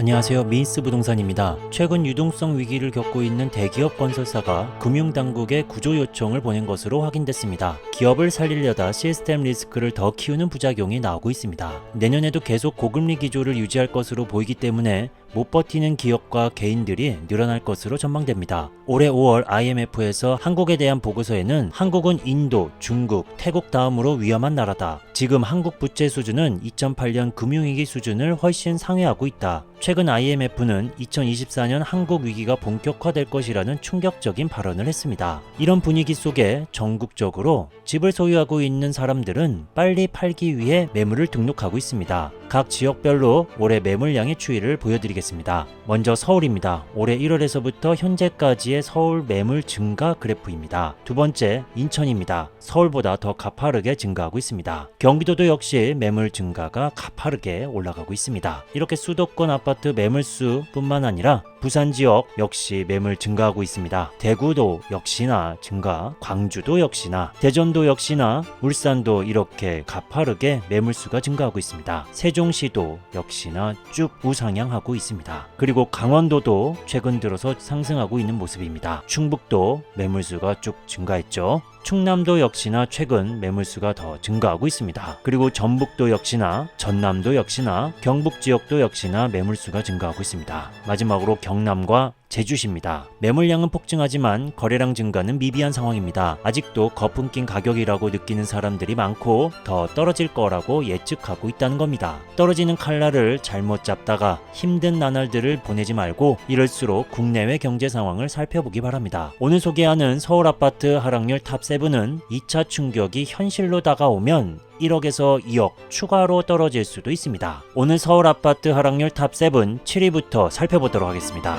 안녕하세요. 미인스 부동산입니다. 최근 유동성 위기를 겪고 있는 대기업 건설사가 금융당국에 구조 요청을 보낸 것으로 확인됐습니다. 기업을 살리려다 시스템 리스크를 더 키우는 부작용이 나오고 있습니다. 내년에도 계속 고금리 기조를 유지할 것으로 보이기 때문에 못 버티는 기업과 개인들이 늘어날 것으로 전망됩니다. 올해 5월 IMF에서 한국에 대한 보고서에는 한국은 인도, 중국, 태국 다음으로 위험한 나라다. 지금 한국 부채 수준은 2008년 금융위기 수준을 훨씬 상회하고 있다. 최근 IMF는 2024년 한국 위기가 본격화될 것이라는 충격적인 발언을 했습니다. 이런 분위기 속에 전국적으로 집을 소유하고 있는 사람들은 빨리 팔기 위해 매물을 등록하고 있습니다. 각 지역별로 올해 매물량의 추이를 보여드리겠습니다. 먼저 서울입니다. 올해 1월에서부터 현재까지의 서울 매물 증가 그래프입니다. 두 번째, 인천입니다. 서울보다 더 가파르게 증가하고 있습니다. 경기도도 역시 매물 증가가 가파르게 올라가고 있습니다. 이렇게 수도권 아파트 매물수 뿐만 아니라 부산 지역 역시 매물 증가하고 있습니다. 대구도 역시나 증가, 광주도 역시나, 대전도 역시나, 울산도 이렇게 가파르게 매물수가 증가하고 있습니다. 세종시도 역시나 쭉 우상향하고 있습니다. 그리고 강원도도 최근 들어서 상승하고 있는 모습입니다. 충북도 매물수가 쭉 증가했죠. 충남도 역시나 최근 매물수가 더 증가하고 있습니다. 그리고 전북도 역시나 전남도 역시나 경북 지역도 역시나 매물수 가 증가하고 있습니다. 마지막으로 경남과 제주시입니다. 매물량은 폭증하지만 거래량 증가는 미비한 상황입니다. 아직도 거품 낀 가격이라고 느끼는 사람들이 많고 더 떨어질 거라고 예측하고 있다는 겁니다. 떨어지는 칼날을 잘못 잡다가 힘든 나날들을 보내지 말고 이럴수록 국내외 경제 상황을 살펴보기 바랍니다. 오늘 소개하는 서울 아파트 하락률 탑7은 2차 충격이 현실로 다가오면 1억에서 2억 추가로 떨어질 수도 있습니다. 오늘 서울 아파트 하락률 탑7 7위부터 살펴보도록 하겠습니다.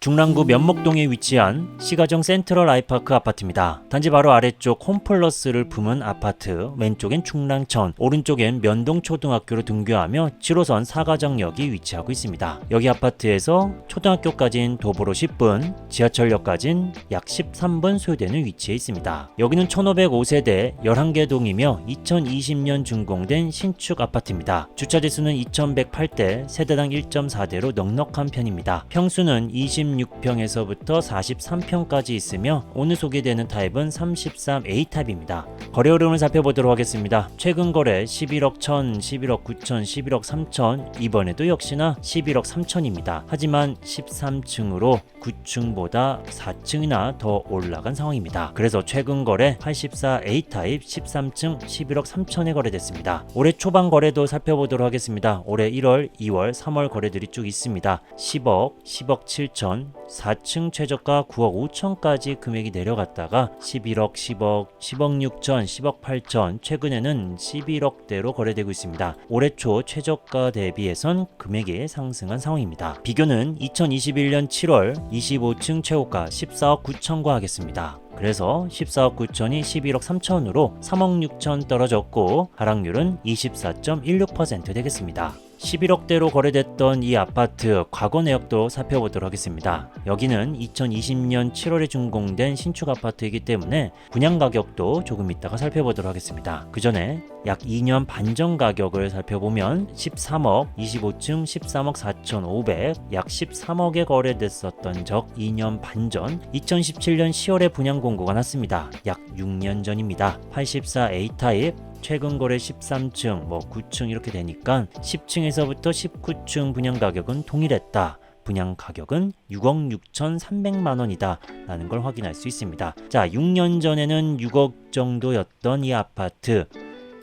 중랑구 면목동에 위치한 시가정 센트럴 아이파크 아파트입니다. 단지 바로 아래쪽 홈플러스를 품은 아파트, 왼쪽엔 충랑천, 오른쪽엔 면동초등학교로 등교하며 7호선 사가정역이 위치하고 있습니다. 여기 아파트에서 초등학교까진 도보로 10분, 지하철역까진 약 13분 소요되는 위치에 있습니다. 여기는 1505세대 11개 동이며 2020년 준공된 신축 아파트입니다. 주차지수는 2108대, 세대당 1.4대로 넉넉한 편입니다. 평수는 20 36평에서부터 43평까지 있으며 오늘 소개되는 타입은 33A 타입입니다. 거래 흐름을 살펴보도록 하겠습니다. 최근 거래 11억 1000, 11억 9천, 11억 3천, 이번에도 역시나 11억 3천입니다. 하지만 13층으로 9층보다 4층이나 더 올라간 상황입니다. 그래서 최근 거래 84A 타입 13층 11억 3천에 거래됐습니다. 올해 초반 거래도 살펴보도록 하겠습니다. 올해 1월, 2월, 3월 거래들이 쭉 있습니다. 10억, 10억 7천, 4층 최저가 9억 5천까지 금액이 내려갔다가 11억, 10억, 10억 6천, 10억 8천, 최근에는 11억대로 거래되고 있습니다. 올해 초 최저가 대비해선 금액이 상승한 상황입니다. 비교는 2021년 7월 25층 최고가 14억 9천과 하겠습니다. 그래서 14억 9천이 11억 3천으로 3억 6천 떨어졌고 하락률은 24.16% 되겠습니다. 11억대로 거래됐던 이 아파트 과거 내역도 살펴보도록 하겠습니다. 여기는 2020년 7월에 준공된 신축 아파트이기 때문에 분양 가격도 조금 이따가 살펴보도록 하겠습니다. 그 전에 약 2년 반전 가격을 살펴보면 13억, 25층 13억 4,500, 약 13억에 거래됐었던 적 2년 반전 2017년 10월에 분양 공고가 났습니다. 약 6년 전입니다. 84A 타입 최근 거래 13층, 뭐 9층 이렇게 되니까 10층에서부터 19층 분양 가격은 동일했다. 분양 가격은 6억 6,300만 원이다. 라는 걸 확인할 수 있습니다. 자, 6년 전에는 6억 정도였던 이 아파트.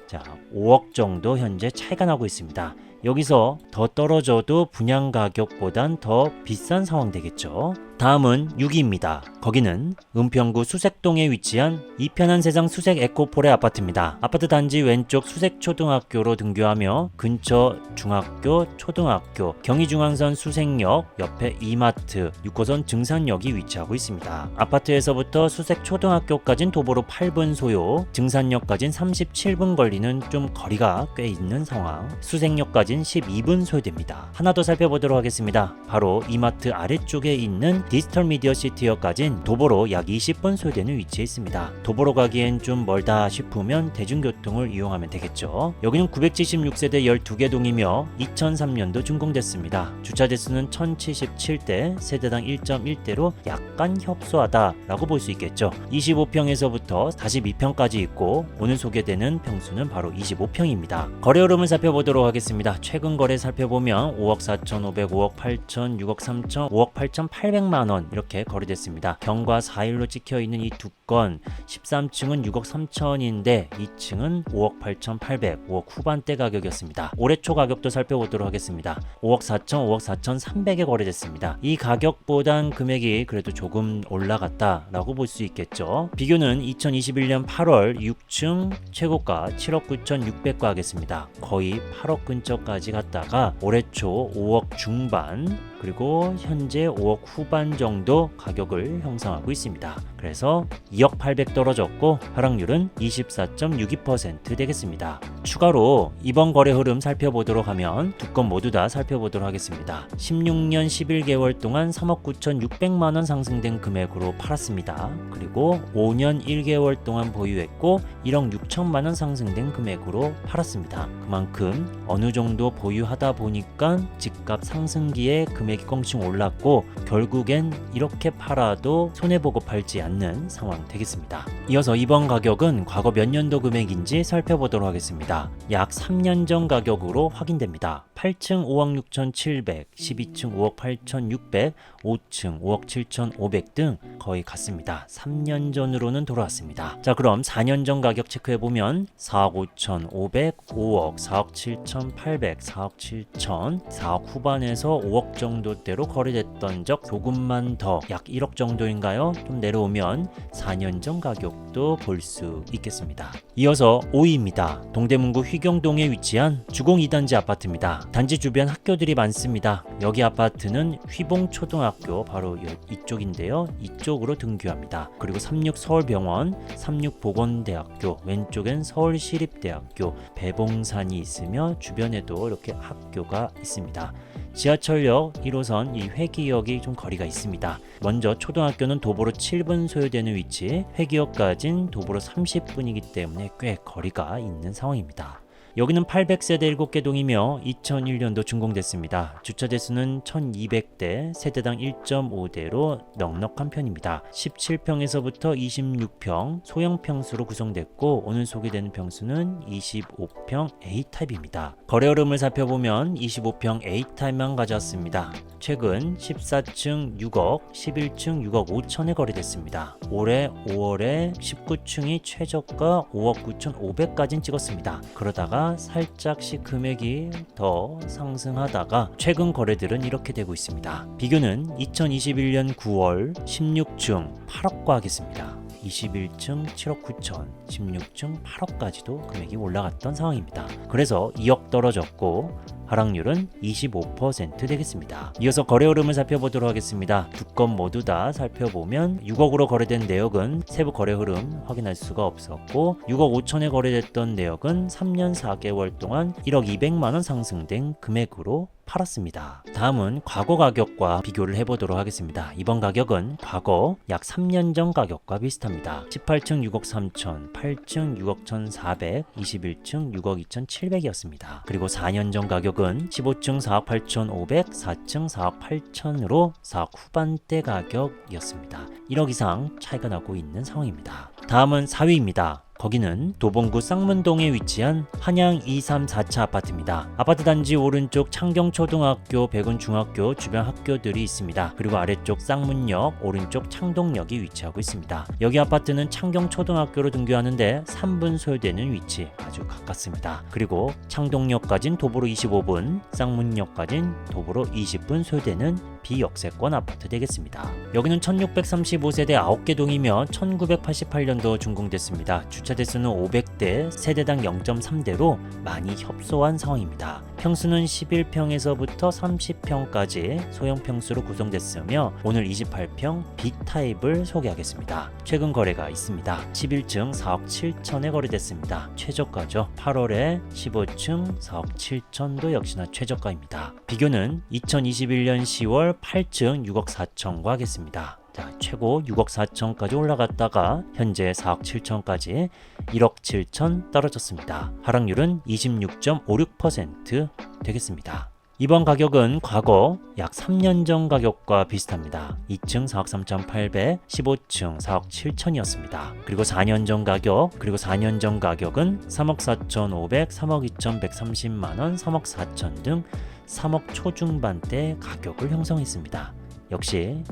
자, 5억 정도 현재 차이가 나고 있습니다. 여기서 더 떨어져도 분양 가격보단 더 비싼 상황 되겠죠. 다음은 6위입니다. 거기는 은평구 수색동에 위치한 이편한 세상 수색 에코폴의 아파트입니다. 아파트 단지 왼쪽 수색초등학교로 등교하며 근처 중학교, 초등학교, 경의중앙선 수색역, 옆에 이마트, 6호선 증산역이 위치하고 있습니다. 아파트에서부터 수색초등학교까진 도보로 8분 소요, 증산역까진 37분 걸리는 좀 거리가 꽤 있는 상황. 수색역까지 회기역까진 12분 소요됩니다. 하나 더 살펴보도록 하겠습니다. 바로 이마트 아래쪽에 있는 디지털 미디어 시티역까진 도보로 약 20분 소요되는 위치에 있습니다. 도보로 가기엔 좀 멀다 싶으면 대중교통을 이용하면 되겠죠. 여기는 976세대 12개 동이며 2003년도 준공됐습니다. 주차 대수는 1077대, 세대당 1.1대로 약간 협소하다라고 볼 수 있겠죠. 25평에서부터 42평까지 있고 오늘 소개되는 평수는 바로 25평입니다. 거래 흐름을 살펴보도록 하겠습니다. 최근 거래 살펴보면 5억 4,500, 5억 8천, 6억 3천, 5억 8,800만 원 이렇게 거래됐습니다. 경과 4일로 찍혀 있는 이 두 건 13층은 6억 3천인데 2층은 5억 8,800, 5억 후반대 가격이었습니다. 올해 초 가격도 살펴보도록 하겠습니다. 5억 4천, 5억 4,300에 거래됐습니다. 이 가격보단 금액이 그래도 조금 올라갔다라고 볼 수 있겠죠. 비교는 2021년 8월 6층 최고가 7억 9,600과 하겠습니다. 거의 8억 근처까지 갔다가 올해 초 5억 중반 그리고 현재 5억 후반 정도 가격을 형성하고 있습니다. 그래서 2억 800 떨어졌고 하락률은 24.62% 되겠습니다. 추가로 이번 거래 흐름 살펴보도록 하면 두 건 모두 다 살펴보도록 하겠습니다. 16년 11개월 동안 3억 9,600만 원 상승된 금액으로 팔았습니다. 그리고 5년 1개월 동안 보유했고 1억 6천만 원 상승된 금액으로 팔았습니다. 그만큼 어느 정도 보유하다 보니까 집값 상승기에 금 액이 껑충 올랐고 결국엔 이렇게 팔아도 손해보고 팔지 않는 상황 되겠습니다. 이어서 이번 가격은 과거 몇 년도 금액인지 살펴보도록 하겠습니다. 약 3년 전 가격으로 확인됩니다. 8층 5억 6,700, 12층 5억 8,600, 5층 5억 7,500 등 거의 같습니다. 3년 전으로는 돌아왔습니다. 자, 그럼 4년 전 가격 체크해 보면 4억 5,500, 5억, 4억 7,800, 4억 7,000, 4억 후반에서 5억 정도 대로 거래됐던 적 조금만 더 약 1억 정도인가요? 좀 내려오면 4년 전 가격도 볼 수 있겠습니다. 이어서 5위입니다. 동대문구 휘경동에 위치한 주공 2단지 아파트입니다. 단지 주변 학교들이 많습니다. 여기 아파트는 휘봉초등학교 바로 여- 이쪽인데요. 이쪽으로 등교합니다. 그리고 36 서울병원, 36 보건대학교, 왼쪽엔 서울시립대학교, 배봉산이 있으며 주변에도 이렇게 학교가 있습니다. 지하철역 1호선 이 회기역이 좀 거리가 있습니다. 먼저 초등학교는 도보로 7분 소요되는 위치, 회기역까진 도보로 30분이기 때문에 꽤 거리가 있는 상황입니다. 여기는 800세대 7개 동이며 2001년도 준공됐습니다. 주차 대수는 1200대, 세대당 1.5대로 넉넉한 편입니다. 17평에서부터 26평 소형 평수로 구성됐고 오늘 소개되는 평수는 25평 A타입입니다. 거래 흐름을 살펴보면 25평 A타입만 가져왔습니다. 최근 14층 6억, 11층 6억 5천에 거래됐습니다. 올해 5월에 19층이 최저가 5억 9천 5백까지 찍었습니다. 그러다가 살짝씩 금액이 더 상승하다가 최근 거래들은 이렇게 되고 있습니다. 비교는 2021년 9월 16층 8억과 하겠습니다. 21층 7억 9천, 16층 8억까지도 금액이 올라갔던 상황입니다. 그래서 2억 떨어졌고 하락률은 25% 되겠습니다. 이어서 거래 흐름을 살펴보도록 하겠습니다. 두 건 모두 다 살펴보면 6억으로 거래된 내역은 세부 거래 흐름 확인할 수가 없었고 6억 5천에 거래됐던 내역은 3년 4개월 동안 1억 200만 원 상승된 금액으로 팔았습니다. 다음은 과거 가격과 비교를 해보도록 하겠습니다. 이번 가격은 과거 약 3년 전 가격과 비슷합니다. 18층 6억 3천, 8층 6억 1,400, 21층 6억 2,700이었습니다. 그리고 4년 전 가격은 15층 4억 8,500, 4층 4억 8천으로 4억 후반대 가격이었습니다. 1억 이상 차이가 나고 있는 상황입니다. 다음은 4위입니다. 거기는 도봉구 쌍문동에 위치한 한양 234차 아파트입니다. 아파트 단지 오른쪽 창경초등학교, 백운중학교 주변 학교들이 있습니다. 그리고 아래쪽 쌍문역, 오른쪽 창동역이 위치하고 있습니다. 여기 아파트는 창경초등학교로 등교하는데 3분 소요되는 위치 아주 가깝습니다. 그리고 창동역까진 도보로 25분, 쌍문역까진 도보로 20분 소요되는 비역세권 아파트 되겠습니다. 여기는 1635세대 9개 동이며 1988년도 준공됐습니다. 주차 대수는 500대, 세대당 0.3대로 많이 협소한 상황입니다. 평수는 11평에서부터 30평까지 소형 평수로 구성됐으며 오늘 28평 B타입을 소개하겠습니다. 최근 거래가 있습니다. 11층 4억 7천에 거래됐습니다. 최저가죠. 8월에 15층 4억 7천도 역시나 최저가입니다. 비교는 2021년 10월 8층 6억 4천과 하겠습니다. 자, 최고 6억 4천까지 올라갔다가 현재 4억 7천까지 1억 7천 떨어졌습니다. 하락률은 26.56% 되겠습니다. 이번 가격은 과거 약 3년 전 가격과 비슷합니다. 2층 4억 3,800, 15층 4억 7천이었습니다. 그리고 4년 전 가격, 그리고 4년 전 가격은 3억 4,500, 3억 2,130만 원, 3억 4천 등 3억 초중반대 가격을 형성했습니다. 역시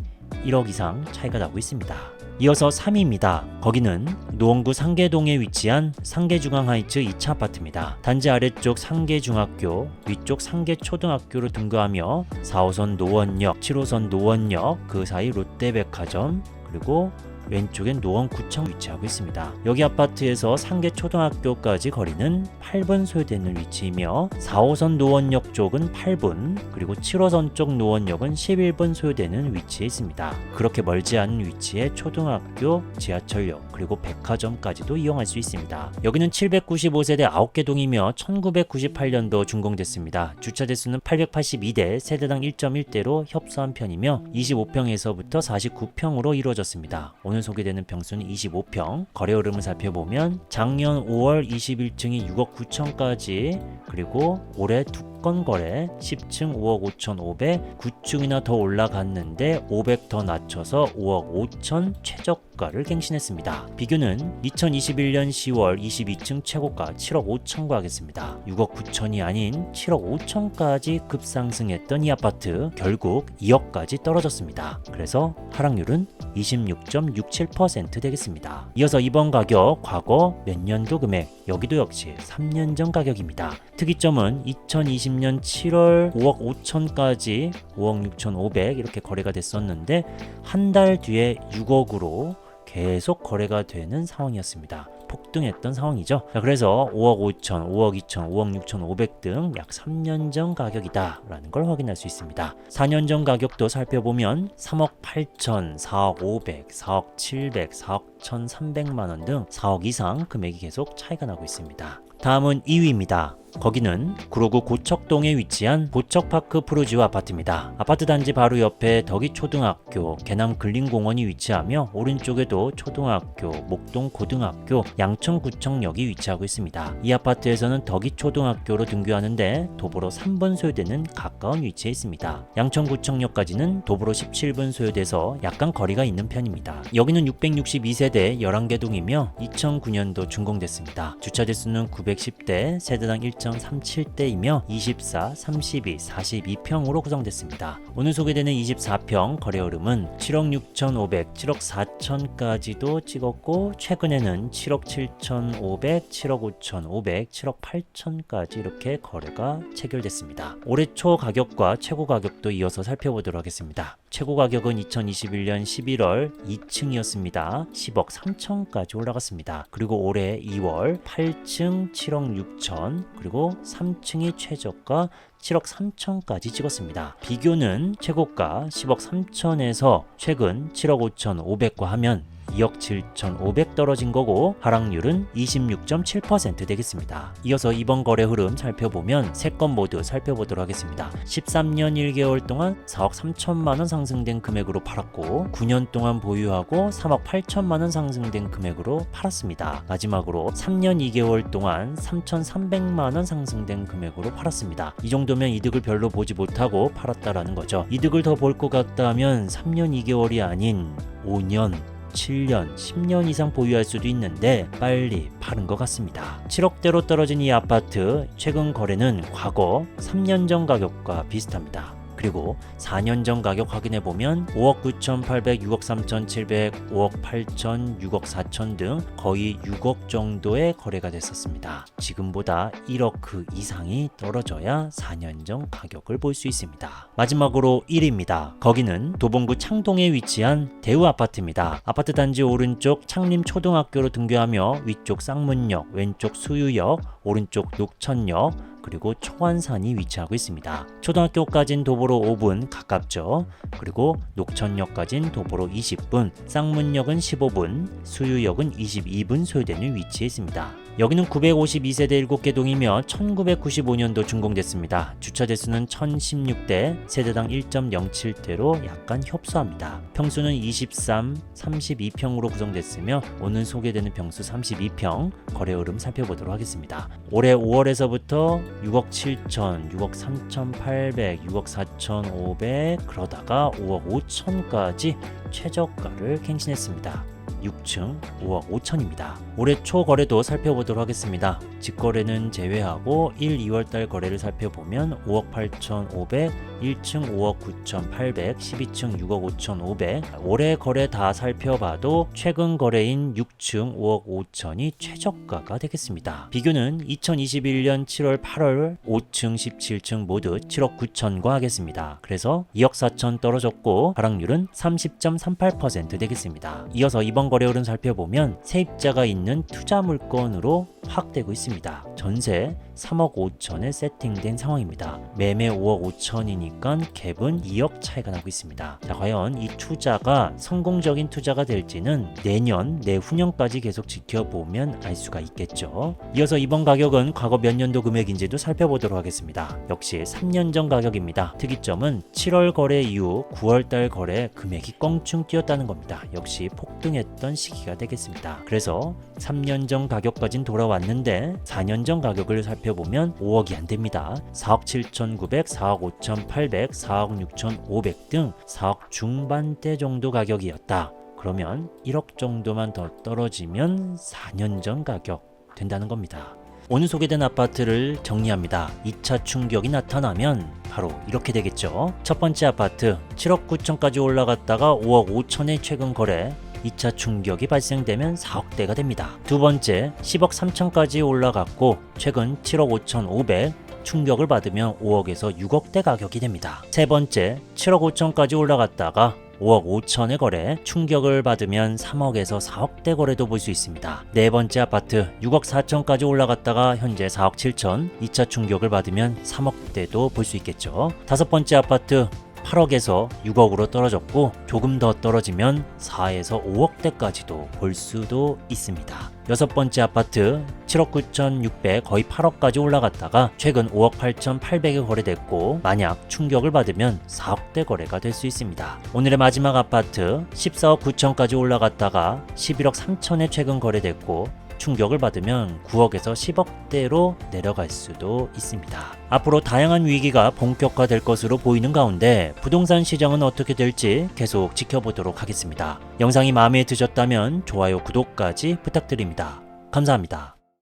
1억 이상 차이가 나고 있습니다. 이어서 3위입니다. 거기는 노원구 상계동에 위치한 상계중앙하이츠 2차 아파트입니다. 단지 아래쪽 상계중학교, 위쪽 상계초등학교로 등교하며 4호선 노원역, 7호선 노원역, 그 사이 롯데백화점, 그리고 왼쪽엔 노원구청 위치하고 있습니다. 여기 아파트에서 상계초등학교까지 거리는 8분 소요되는 위치이며 4호선 노원역 쪽은 8분 그리고 7호선 쪽 노원역은 11분 소요되는 위치에 있습니다. 그렇게 멀지 않은 위치에 초등학교, 지하철역 그리고 백화점까지도 이용할 수 있습니다. 여기는 795세대 9개 동이며 1998년도 준공됐습니다. 주차 대수는 882대, 세대당 1.1대로 협소한 편이며 25평에서부터 49평으로 이루어졌습니다. 오늘 소개되는 평수는 25평. 거래 흐름을 살펴보면 작년 5월 21층이 6억 9천까지 그리고 올해 두 건 거래 10층 5억 5천 5백 9층이나 더 올라갔는데 500 더 낮춰서 5억 5천 최저가를 갱신했습니다. 비교는 2021년 10월 22층 최고가 7억 5천과 하겠습니다. 6억 9천이 아닌 7억 5천까지 급상승했던 이 아파트 결국 2억까지 떨어졌습니다. 그래서 하락률은 26.67% 되겠습니다. 이어서 이번 가격 과거 몇 년도 금액 여기도 역시 3년 전 가격입니다. 특이점은 2020년 7월 5억 5천까지 5억 6천 5백 이렇게 거래가 됐었는데 한 달 뒤에 6억으로 계속 거래가 되는 상황이었습니다. 폭등했던 상황이죠. 자, 그래서 5억 5천, 5억 2천, 5억 6천 5백 등 약 3년 전 가격이다라는 걸 확인할 수 있습니다. 4년 전 가격도 살펴보면 3억 8천, 4억 5백, 4억 7백, 4억 1,300만 원 등 4억 이상 금액이 계속 차이가 나고 있습니다. 다음은 2위입니다. 거기는 구로구 고척동에 위치한 고척파크 프로지오 아파트입니다. 아파트 단지 바로 옆에 덕이초등학교, 개남근린공원이 위치하며 오른쪽에도 초등학교, 목동 고등학교, 양천구청역이 위치하고 있습니다. 이 아파트에서는 덕이초등학교로 등교하는데 도보로 3분 소요되는 가까운 위치에 있습니다. 양천구청역까지는 도보로 17분 소요돼서 약간 거리가 있는 편입니다. 여기는 662세대 11개 동이며 2009년도 준공됐습니다. 주차 대수는 910대, 세대당 1 1.37대이며 24, 32, 42평으로 구성됐습니다. 오늘 소개되는 24평 거래 흐름은 7억 6,500, 7억 4천까지도 찍었고 최근에는 7억 7,500, 7억 5,500, 7억 8천까지 이렇게 거래가 체결됐습니다. 올해 초 가격과 최고 가격도 이어서 살펴보도록 하겠습니다. 최고 가격은 2021년 11월 2층이었습니다. 10억 3천까지 올라갔습니다. 그리고 올해 2월 8층 7억 6천 그리고 3층이 최저가 7억 3천까지 찍었습니다. 비교는 최고가 10억 3천에서 최근 7억 5천 5백과 하면 2억 7,500 떨어진 거고 하락률은 26.7% 되겠습니다. 이어서 이번 거래 흐름 살펴보면 세 건 모두 살펴보도록 하겠습니다. 13년 1개월 동안 4억 3천만 원 상승된 금액으로 팔았고 9년 동안 보유하고 3억 8천만 원 상승된 금액으로 팔았습니다. 마지막으로 3년 2개월 동안 3,300만 원 상승된 금액으로 팔았습니다. 이 정도면 이득을 별로 보지 못하고 팔았다라는 거죠. 이득을 더 볼 것 같다면 3년 2개월이 아닌 5년 7년, 10년 이상 보유할 수도 있는데 빨리 파는 것 같습니다. 7억대로 떨어진 이 아파트 최근 거래는 과거 3년 전 가격과 비슷합니다. 그리고 4년 전 가격 확인해 보면 5억 9,800, 6억 3,700, 5억 8천, 6억 4천 등 거의 6억 정도의 거래가 됐었습니다. 지금보다 1억 그 이상이 떨어져야 4년 전 가격을 볼 수 있습니다. 마지막으로 1위입니다. 거기는 도봉구 창동에 위치한 대우 아파트입니다. 아파트 단지 오른쪽 창림 초등학교로 등교하며 위쪽 쌍문역, 왼쪽 수유역, 오른쪽 녹천역, 그리고 초안산이 위치하고 있습니다. 초등학교까진 도보로 5분 가깝죠. 그리고 녹천역까진 도보로 20분, 쌍문역은 15분, 수유역은 22분 소요되는 위치에 있습니다. 여기는 952세대 7개 동이며 1995년도 준공됐습니다. 주차 대수는 1016대, 세대당 1.07대로 약간 협소합니다. 평수는 23, 32평으로 구성됐으며 오늘 소개되는 평수 32평, 거래 흐름 살펴보도록 하겠습니다. 올해 5월에서부터 6억 7천, 6억 3,800, 6억 4,500 그러다가 5억 5천까지 최저가를 갱신했습니다. 6층 5억 5천입니다. 올해 초 거래도 살펴보도록 하겠습니다. 직거래는 제외하고 1, 2월 달 거래를 살펴보면 5억 8천500, 1층 5억 9천 800, 12층 6억 5천 500. 올해 거래 다 살펴봐도 최근 거래인 6층 5억 5천이 최저가가 되겠습니다. 비교는 2021년 7월 8월 5층 17층 모두 7억 9천과 하겠습니다. 그래서 2억 4천 떨어졌고 하락률은 30.38% 되겠습니다. 이어서 이번 거래 흐름 살펴보면 세입자가 있는 투자 물건으로 확대고 있습니다. 전세 3억 5천에 세팅된 상황입니다. 매매 5억 5천이니까 갭은 2억 차이가 나고 있습니다. 자, 과연 이 투자가 성공적인 투자가 될지는 내년, 내후년까지 계속 지켜보면 알 수가 있겠죠. 이어서 이번 가격은 과거 몇 년도 금액인지도 살펴보도록 하겠습니다. 역시 3년 전 가격입니다. 특이점은 7월 거래 이후 9월 달 거래 금액이 껑충 뛰었다는 겁니다. 역시 폭등했던 시기가 되겠습니다. 그래서 3년 전 가격까진 돌아왔는데 4년 전 가격을 살펴보면 5억이 안 됩니다. 4억 7,900, 4억 5,800, 4억 6,500 등 4억 중반대 정도 가격이었다. 그러면 1억 정도만 더 떨어지면 4년 전 가격 된다는 겁니다. 오늘 소개된 아파트를 정리합니다. 2차 충격이 나타나면 바로 이렇게 되겠죠. 첫 번째 아파트 7억 9천까지 올라갔다가 5억 5천에 최근 거래 2차 충격이 발생되면 4억대가 됩니다. 두 번째 10억 3천까지 올라갔고 최근 7억 5천 5백 충격을 받으면 5억에서 6억대 가격이 됩니다. 세 번째 7억 5천까지 올라갔다가 5억 5천의 거래, 충격을 받으면 3억에서 4억대 거래도 볼 수 있습니다. 네 번째 아파트 6억 4천까지 올라갔다가 현재 4억 7천, 2차 충격을 받으면 3억대도 볼 수 있겠죠. 다섯 번째 아파트 8억에서 6억으로 떨어졌고 조금 더 떨어지면 4에서 5억대까지도 볼 수도 있습니다. 여섯 번째 아파트 7억 9,600 거의 8억까지 올라갔다가 최근 5억 8,800에 거래됐고 만약 충격을 받으면 4억대 거래가 될 수 있습니다. 오늘의 마지막 아파트 14억 9천까지 올라갔다가 11억 3천에 최근 거래됐고 충격을 받으면 9억에서 10억대로 내려갈 수도 있습니다. 앞으로 다양한 위기가 본격화될 것으로 보이는 가운데 부동산 시장은 어떻게 될지 계속 지켜보도록 하겠습니다. 영상이 마음에 드셨다면 좋아요, 구독까지 부탁드립니다. 감사합니다.